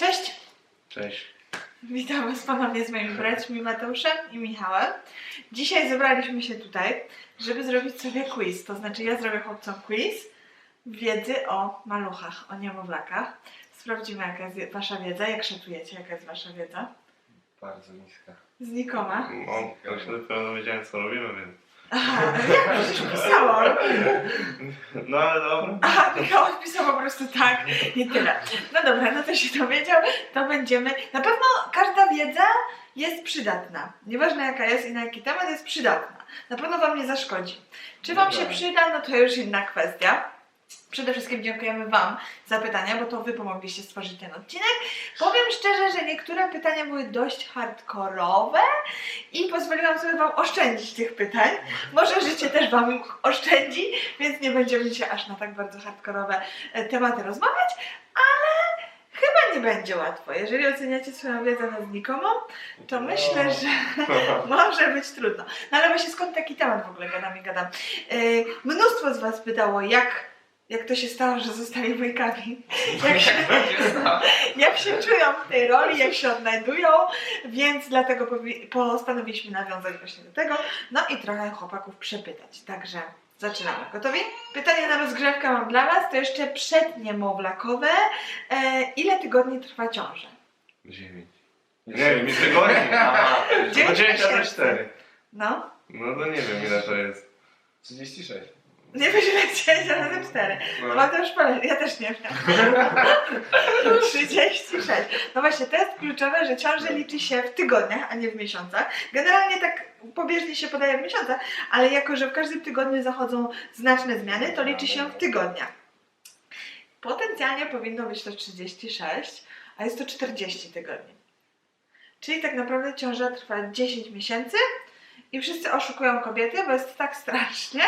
Cześć! Cześć. Witam Was ponownie z moimi braćmi Mateuszem i Michałem. Dzisiaj zebraliśmy się tutaj, żeby zrobić sobie quiz. To znaczy ja zrobię chłopcom quiz wiedzy o maluchach, o niemowlakach. Sprawdzimy jaka jest Wasza wiedza, jak szacujecie, jaka jest Wasza wiedza. Bardzo niska. Znikoma. No, ja się dopiero dowiedziałem co robimy, więc... Aha, jak przecież pisałam. No ale dobra. Aha, Michał odpisał po prostu tak i tyle. No dobra, no to się dowiedział, to będziemy. Na pewno każda wiedza jest przydatna. Nieważne jaka jest i na jaki temat jest przydatna. Na pewno Wam nie zaszkodzi. Czy Wam się przyda, no to już inna kwestia. Przede wszystkim dziękujemy Wam za pytania, bo to Wy pomogliście stworzyć ten odcinek. Powiem szczerze, że niektóre pytania były dość hardkorowe i pozwoliłam sobie Wam oszczędzić tych pytań. Może życie też Wam oszczędzi, więc nie będziemy dzisiaj aż na tak bardzo hardkorowe e, tematy rozmawiać, ale chyba nie będzie łatwo. Jeżeli oceniacie swoją wiedzę na znikomą, to myślę, że może być trudno. No ale właśnie skąd taki temat w ogóle gadam i gadam? Yy, mnóstwo z Was pytało, jak, jak to się stało, że zostali wujkami. Jak się, jak się czują w tej roli, jak się odnajdują, więc dlatego postanowiliśmy nawiązać właśnie do tego, no i trochę chłopaków przepytać. Także zaczynamy. Gotowi? Pytanie na rozgrzewkę mam dla Was, to jeszcze przedniemowlakowe. E, ile tygodni trwa ciąża? Dziewięć. Nie wiem, mi tygodni. Dziewięć No miesięcy. cztery. No? No to nie wiem ile to jest. 36. Nie wiesz ile dziesięć razy cztery. No No. Mateusz Pole, ja też nie wiem. 36. No właśnie, to jest kluczowe, że ciążę liczy się w tygodniach, a nie w miesiącach. Generalnie tak pobieżnie się podaje w miesiącach, ale jako, że w każdym tygodniu zachodzą znaczne zmiany, to liczy się w tygodniach. Potencjalnie powinno być to 36, a jest to 40 tygodni. Czyli tak naprawdę ciąża trwa 10 miesięcy i wszyscy oszukują kobiety, bo jest tak strasznie,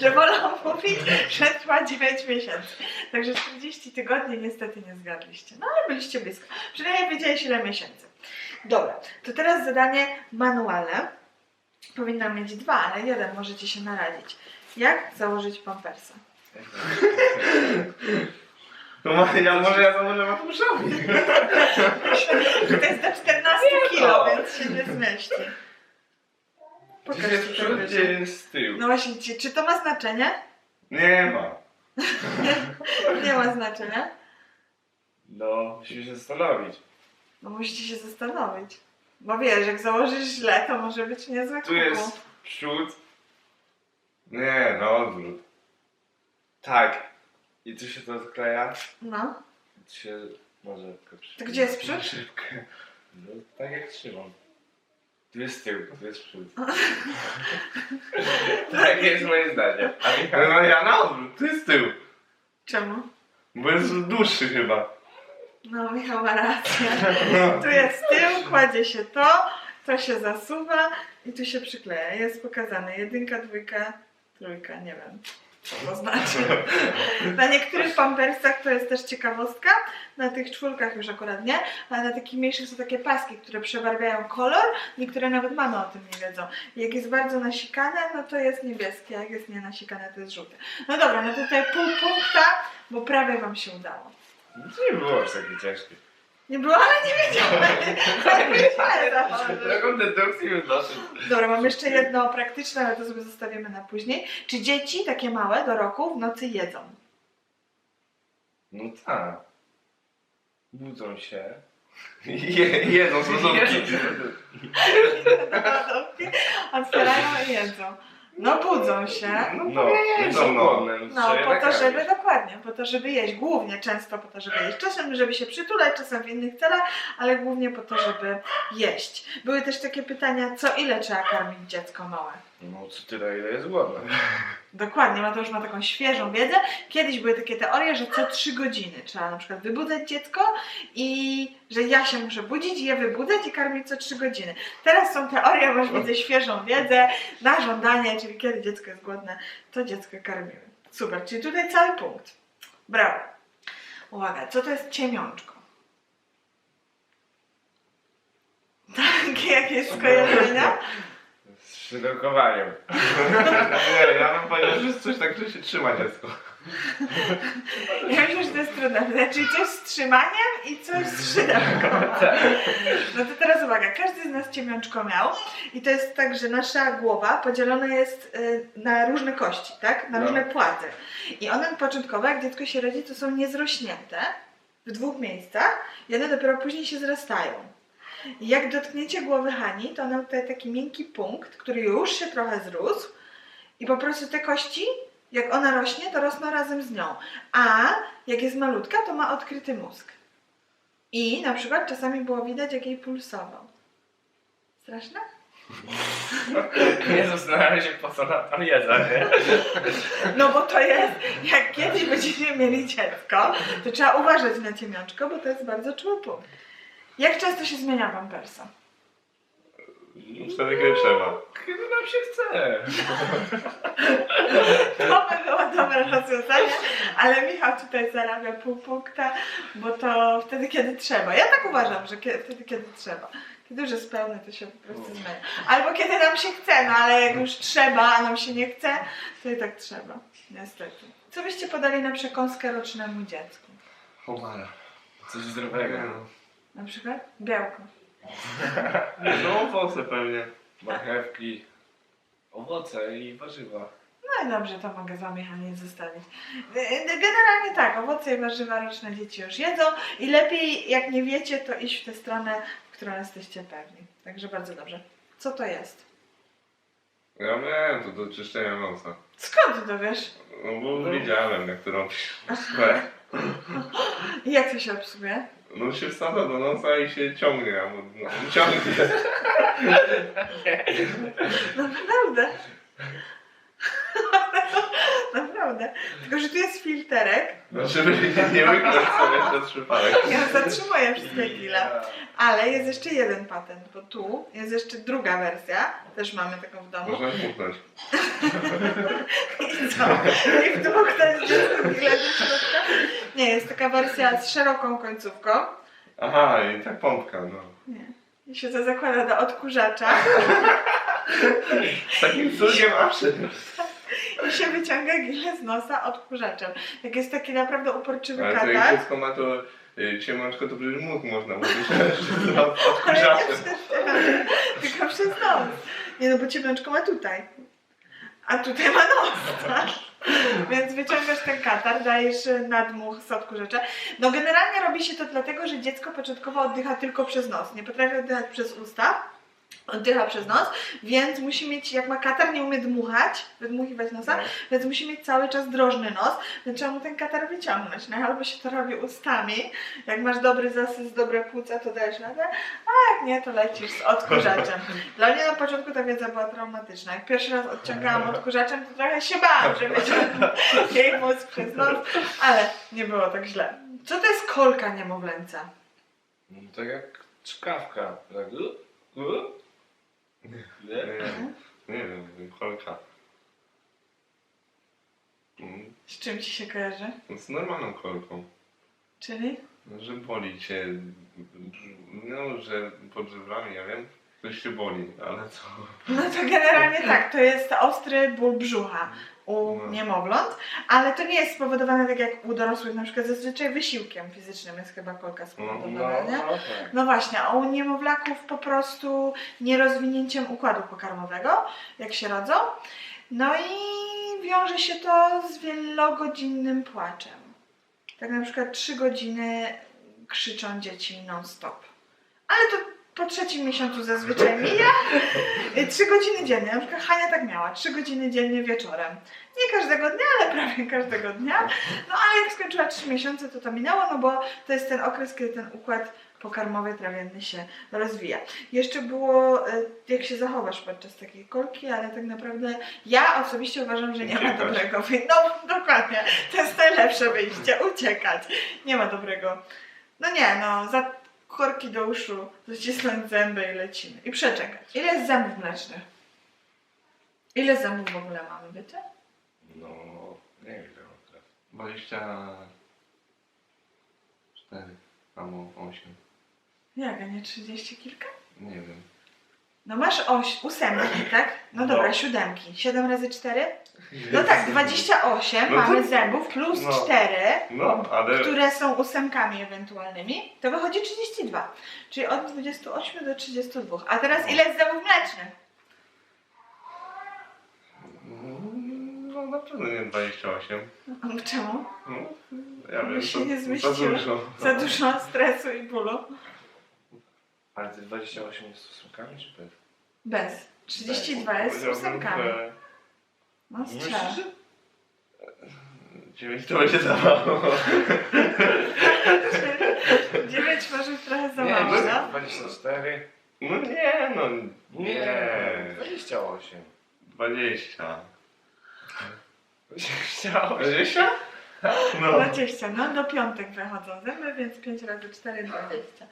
że wolą mówić, że trwa 9 miesięcy. Także 40 tygodni niestety nie zgadliście. No ale byliście blisko. Przynajmniej wiedziałeś ile miesięcy. Dobra, to teraz zadanie manualne. Powinnam mieć dwa, ale jeden możecie się naradzić. Jak założyć pampersa? No ma- ja może ja założę Mateuszowi. To jest do 14 kilo, więc się nie zmieści. Pokaż Gdzie jest przód, gdzie jest tył? No właśnie, czy, czy to ma znaczenie? Nie ma. Nie ma znaczenia. No, musimy się zastanowić. No musicie się zastanowić. Bo wiesz, jak założysz źle, to może być niezłe Tu kuku. jest przód. Nie, no odwrót. Tak. I tu się to odkleja. No. Tu się może tylko. To gdzie jest przód? No, tak jak trzymam. Tu jest tył, tu jest przód. tak jest moje zdanie. A No, Michał? no ja na odwrót, tu jest tył. Czemu? Bo jest dłuższy chyba. No, Michał ma rację. Tu jest tył, kładzie się to, to się zasuwa i tu się przykleja. Jest pokazane jedynka, dwójka, trójka, nie wiem. Znaczy? Na niektórych pampersach to jest też ciekawostka, na tych czwórkach już akurat nie, ale na takich mniejszych są takie paski, które przebarwiają kolor, niektóre nawet mamy o tym nie wiedzą. Jak jest bardzo nasikane, no to jest niebieskie, jak jest nie nasikane, to jest żółte. No dobra, no tutaj pół punkta, bo prawie Wam się udało. Nie było aż takie ciężkie. Nie było, ale nie wiedziałem. Taką dedukcję wynoszę. Dobra, mam jeszcze jedno praktyczne, ale to sobie zostawimy na później. Czy dzieci takie małe do roku w nocy jedzą? No tak. Budzą się. Je, jedzą z lodówki. Otwierają i jedzą. No budzą się. No, No, no, no, no. No, po to, żeby, dokładnie, po to, żeby jeść. Głównie, często po to, żeby jeść. Czasem, żeby się przytulać, czasem w innych celach, ale głównie po to, żeby jeść. Były też takie pytania, co ile trzeba karmić dziecko małe? No co tyle, ile jest głodne. Dokładnie, Mateusz ma taką świeżą wiedzę. Kiedyś były takie teorie, że co 3 godziny trzeba na przykład wybudzać dziecko i że ja się muszę budzić je wybudzać i karmić co 3 godziny. Teraz są teorie, masz widzę świeżą wiedzę na żądanie, czyli kiedy dziecko jest głodne, to dziecko karmimy. Super, czyli tutaj cały punkt. Brawo. Uwaga, co to jest ciemiączko? Takie jakieś skojarzenia? Szydełkowaniem. Nie, ja bym powiedział, że jest coś tak, że się trzyma dziecko. Ja myślę, że to jest trudne. Czyli coś z trzymaniem i coś z szydełką. No to teraz uwaga, każdy z nas ciemiączko miał i to jest tak, że nasza głowa podzielona jest y, na różne kości, tak? Na No. różne płaty. I one początkowo, jak dziecko się rodzi, to są niezrośnięte w dwóch miejscach i one dopiero później się zrastają. Jak dotkniecie głowy Hani, to ona ma tutaj taki miękki punkt, który już się trochę zrósł i po prostu te kości, jak ona rośnie, to rosną razem z nią. A jak jest malutka, to ma odkryty mózg. I na przykład czasami było widać, jak jej pulsował. Straszne? Nie zastanawiam się po co na tam jedzą, nie? No bo to jest, jak kiedyś będziecie mieli dziecko, to trzeba uważać na ciemiączko, bo to jest bardzo punkt. Jak często się zmienia pampersa? Wtedy kiedy trzeba. Kiedy nam się chce. To by było dobre rozwiązanie, ale Michał tutaj zarabia pół punkta, bo to wtedy, kiedy trzeba. Ja tak uważam, że kiedy, wtedy, kiedy trzeba. Kiedy już jest pełny, to się po prostu zmienia. Albo kiedy nam się chce, no ale jak już trzeba, a nam się nie chce, to i tak trzeba. Niestety. Co byście podali na przekąskę rocznemu dziecku? Homara. Coś zdrowego. Na przykład białko. No owoce pewnie. Marchewki, owoce i warzywa. No i dobrze, to mogę wam Michanie zostawić. Y, Generalnie tak, owoce i warzywa roczne dzieci już jedzą i lepiej, jak nie wiecie, to iść w tę stronę, w którą jesteście pewni. Także bardzo dobrze. Co to jest? Ja miałem to do czyszczenia nosa. Skąd to wiesz? No bo widziałem jak to robisz. I jak to się obsługuje? No się wsadza do nosa i się ciągnie. albo No, ciągnie. No naprawdę. Tylko, że tu jest filterek. No żeby nie sobie przez przypadek. Ja zatrzymuję wszystkie chwile. Ale jest jeszcze jeden patent, bo tu jest jeszcze druga wersja. Też mamy taką w domu. Można dmuchnąć. I co? I wdmuchnąć do środka? Nie, jest taka wersja z szeroką końcówką. Aha, i tak pompka, no. Nie. I się to zakłada do odkurzacza Z takim córkiem aszy. I się wyciąga gilę z nosa odkurzaczem. Jak jest taki naprawdę uporczywy Ale to katar, dziecko ma to y, ciemączko, to przecież mózg można ale nie odkurzaczem. tylko przez nos. Nie no, bo ciemączko ma tutaj. A tutaj ma nos, tak? Więc wyciągasz ten katar, dajesz nadmuch z odkurzacza. No generalnie robi się to dlatego, że dziecko początkowo oddycha tylko przez nos. Nie potrafi oddychać przez usta. Oddycha przez nos, więc musi mieć, jak ma katar, nie umie dmuchać, wydmuchiwać nosa, No. więc musi mieć cały czas drożny nos, więc trzeba mu ten katar wyciągnąć. No albo się to robi ustami, jak masz dobry zasys, dobre płuca, to dajesz radę, a jak nie, to lecisz z odkurzaczem. Dla mnie na początku ta wiedza była traumatyczna. Jak pierwszy raz odciągałam odkurzaczem, to trochę się bałam, że wyciągnę jej mózg przez nos, ale nie było tak źle. Co to jest kolka niemowlęca? No, tak jak czkawka. Tak. Nie? Nie, nie wiem, kolka. Mm, Z czym ci się kojarzy? Z normalną kolką. Czyli? No, Że boli cię, no, że pod żebrami, ja wiem, coś się boli, ale co? No to generalnie tak, to jest ostry ból brzucha u No. niemowląt, ale to nie jest spowodowane tak jak u dorosłych, na przykład zazwyczaj wysiłkiem fizycznym jest chyba kolka No, spowodowana, nie? no, tak. No właśnie, a u niemowlaków po prostu nierozwinięciem układu pokarmowego, jak się rodzą. No i wiąże się to z wielogodzinnym płaczem. Tak na przykład 3 godziny krzyczą dzieci non-stop. Ale to po trzecim miesiącu zazwyczaj mija. Trzy godziny dziennie. Na przykład Hania tak miała. Trzy godziny dziennie wieczorem. Nie każdego dnia, ale prawie każdego dnia. No ale jak skończyła trzy miesiące, to to minęło, no bo to jest ten okres, kiedy ten układ pokarmowy trawienny się rozwija. Jeszcze było, y, jak się zachowasz podczas takiej kolki, ale tak naprawdę ja osobiście uważam, że nie ma dobrego wyjścia. No dokładnie, to jest najlepsze wyjście, uciekać. Nie ma dobrego. No nie, no za korki do uszu, zacisnąć zęby i lecimy. I przeczekać. Ile jest zębów mlecznych? Ile zębów w ogóle mamy, wiecie? No, nie wiem teraz. 24 albo 8, Jak, a nie 30 kilka? nie wiem. No masz oś, ósemki, tak? No No. dobra, siódemki. 7 razy 4? No tak, 28 No to- mamy zębów plus no. 4, No, ale... które są ósemkami ewentualnymi, to wychodzi 32. Czyli od 28 do 32. A teraz ile jest zębów mlecznych? No na pewno nie 28. Czemu? No, ja Bo wiem, się to nie za zmieściło. dużo. Za dużo stresu i bólu. Ale te 28 jest stosunkami czy bez? Bez. 32 jest z Powiedziałbym, ósemkami. że No strzel. 9 to będzie za mało. 9 może trochę za mało, no, no? 24. No nie, no Nie, nie. 28. 20. 28. 20? No. 20, no do piątek wychodzą zęby, więc 5 razy 4, 20.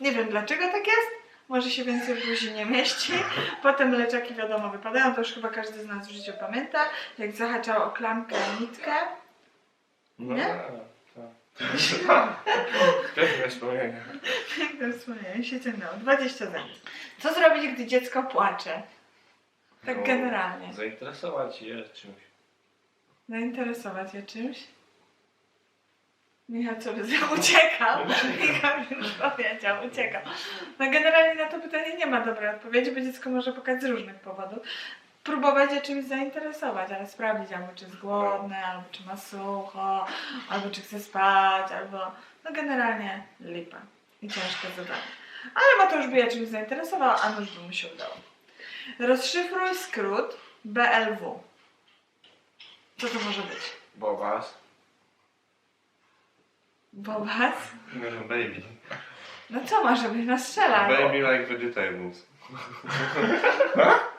Nie wiem dlaczego tak jest. Może się więcej w buzi nie mieści. Potem leczaki wiadomo wypadają, to już chyba każdy z nas w życiu pamięta. Jak zahaczał o klamkę, nitkę. No, Nie? tak, tak. Piękne wspomnienia. Piękne wspomnienie, się ciągnęło. 20 zębów. Co zrobić, gdy dziecko płacze? Tak No, generalnie. Zainteresować je czymś. Zainteresować je czymś? Michał co by zrobił? Uciekał. Michał już powiedział, uciekał. No generalnie na to pytanie nie ma dobrej odpowiedzi, bo dziecko może płakać z różnych powodów. Próbować je czymś zainteresować, ale sprawdzić albo czy jest głodne, albo czy ma sucho, albo czy chce spać, albo no generalnie lipa i ciężkie zadanie. Ale Mateusz by je czymś zainteresował, a nuż by mu się udało. Rozszyfruj skrót BLW. Co to może być? Bobas. Bobas? No, baby. No co może być? No strzela. Baby like vegetables.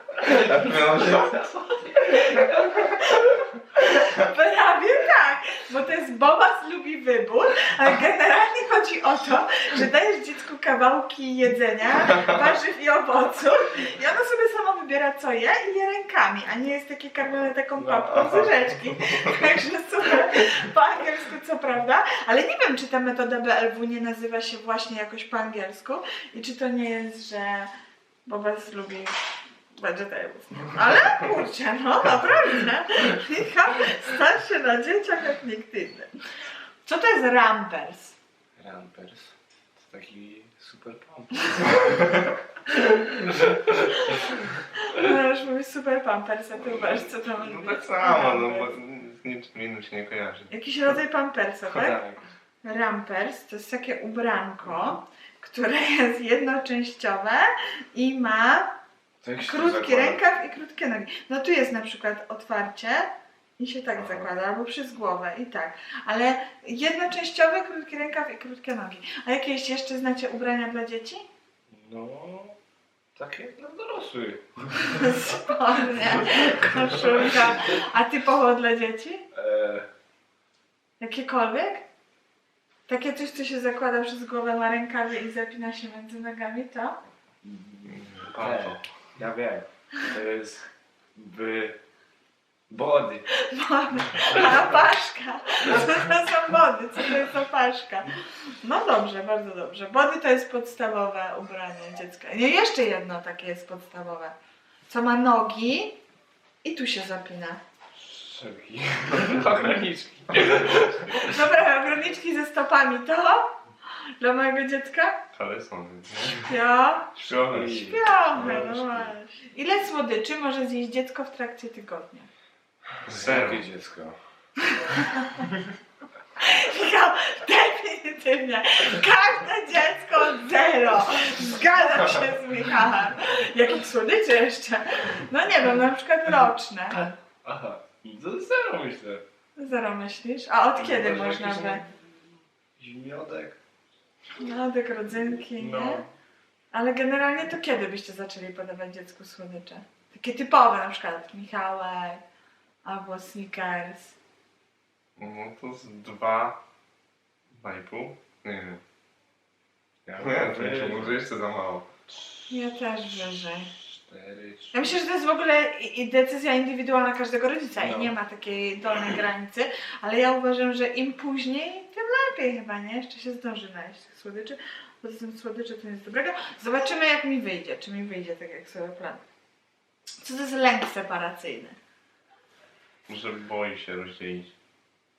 Prawie tak, bo to jest Bobas lubi wybór, ale generalnie chodzi o to, że dajesz dziecku kawałki jedzenia, warzyw i owoców i ono sobie samo wybiera co je i je rękami, a nie jest takie karmione taką No, papką z łyżeczki. Także super, po angielsku co prawda, ale nie wiem czy ta metoda BLW nie nazywa się właśnie jakoś po angielsku i czy to nie jest, że Bobas lubi vegetables. Ale kurczę, no naprawdę. Michał stać się na dzieciach jak nikt inny. Co to jest rampers? Rampers. To taki super pomp. Możesz mówić super pampers, a ty uważasz co to No tak samo, no bo z niczym innym się nie kojarzy. Jakiś rodzaj pampersa, tak? Tak. Rampers to jest takie ubranko, które jest jednoczęściowe i ma Krótki rękaw i krótkie nogi. No tu jest na przykład otwarcie i się tak Aha. zakłada, albo przez głowę i tak. Ale jednoczęściowy, krótki rękaw i krótkie nogi. A jakieś jeszcze znacie ubrania dla dzieci? No, takie dla dorosłych. Spodnie, koszulka. A typowo dla dzieci? Eee, Jakiekolwiek? Takie coś, co się zakłada przez głowę, ma rękawie i zapina się między nogami, to? Panto. Ja wiem. To jest by body. Body. A paszka. Co to są body? Co to jest opaszka? No dobrze, bardzo dobrze. Body to jest podstawowe ubranie dziecka. Nie, jeszcze jedno takie jest podstawowe. Co ma nogi i tu się zapina. Szybki. Ograniczki. Dobra, ograniczki ze stopami to? Dla mojego dziecka? Kalesony. Ja. Śpione. Śpiące, no właśnie. Ile słodyczy może zjeść dziecko w trakcie tygodnia? Zero. Jakie dziecko? Michał, definitywnie. Każde dziecko zero. Zgadzam się z Michałem. Jakich słodyczy jeszcze? No nie wiem, na przykład roczne. Aha. To zero myślę. Zero myślisz? A od kiedy Może można jakiś by? No, tak rodzynki, nie? No. Ale generalnie to kiedy byście zaczęli podawać dziecku słodycze? Takie typowe, na przykład Michałek albo Snickers. No to z dwa, dwa i pół. Nie wiem. Ja Nie wiem, czy może jeszcze za mało. Ja też wyżej. Cztery, trzy. Ja myślę, że to jest w ogóle i i decyzja indywidualna każdego rodzica i No. nie ma takiej dolnej granicy, ale ja uważam, że im później, lepiej chyba, nie? Jeszcze się zdąży najeść tych słodyczy. Poza tym słodycze to nic dobrego. Zobaczymy jak mi wyjdzie, czy mi wyjdzie tak jak sobie plan. Co to jest lęk separacyjny? Że boi się rozdzielić.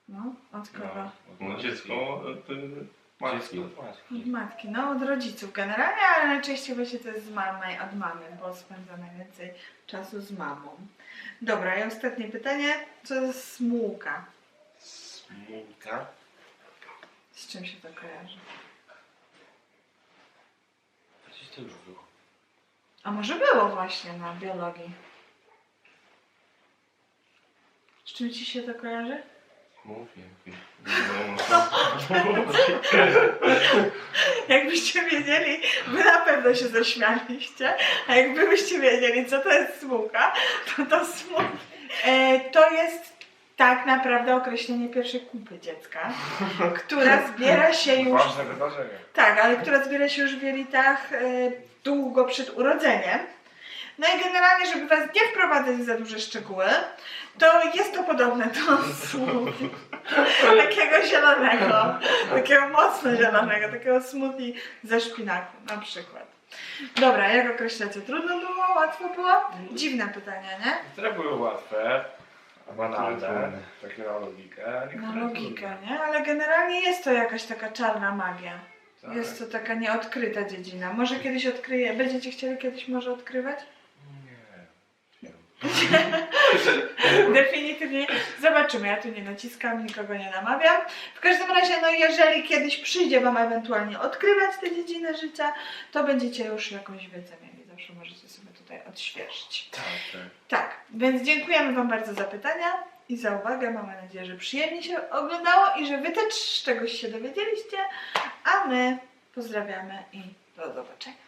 No, od kogo? No dziecko od y, matki. Dziecko od matki. Od matki, no od rodziców generalnie, ale najczęściej właśnie to jest z mamy, od mamy, bo spędza najwięcej czasu z mamą. Dobra, i ostatnie pytanie. Co to jest smułka? Smułka. Z czym się to kojarzy? Gdzieś to już było. A może było właśnie na biologii? Z czym ci się to kojarzy? Mów jakiś. No, Jakbyście wiedzieli, wy na pewno się zaśmialiście, a jakbyście wiedzieli, co to jest smułka, to to smułka. E, to jest tak naprawdę określenie pierwszej kupy dziecka, która zbiera się już... Ważne wydarzenie. Tak, ale która zbiera się już w jelitach e, długo przed urodzeniem. No i generalnie, żeby Was nie wprowadzać w za duże szczegóły, to jest to podobne do smoothie. takiego zielonego, takiego mocno zielonego, takiego smoothie ze szpinaku na przykład. Dobra, jak określacie? Trudno było? Łatwo było? Dziwne pytania, nie? Które były łatwe, Trudne. takie na logikę. Na logikę, nie? Ale generalnie jest to jakaś taka czarna magia. Tak. Jest to taka nieodkryta dziedzina. Może kiedyś odkryje. Będziecie chcieli kiedyś może odkrywać? Nie. Definitywnie. Zobaczymy. Ja tu nie naciskam, nikogo nie namawiam. W każdym razie, no jeżeli kiedyś przyjdzie Wam ewentualnie odkrywać tę dziedzinę życia, to będziecie już jakąś wiedzę mieli. Zawsze możecie sobie tutaj odświeżyć. Tak, tak. Tak, więc dziękujemy Wam bardzo za pytania i za uwagę. Mamy nadzieję, że przyjemnie się oglądało i że Wy też czegoś się dowiedzieliście. A my pozdrawiamy i do zobaczenia.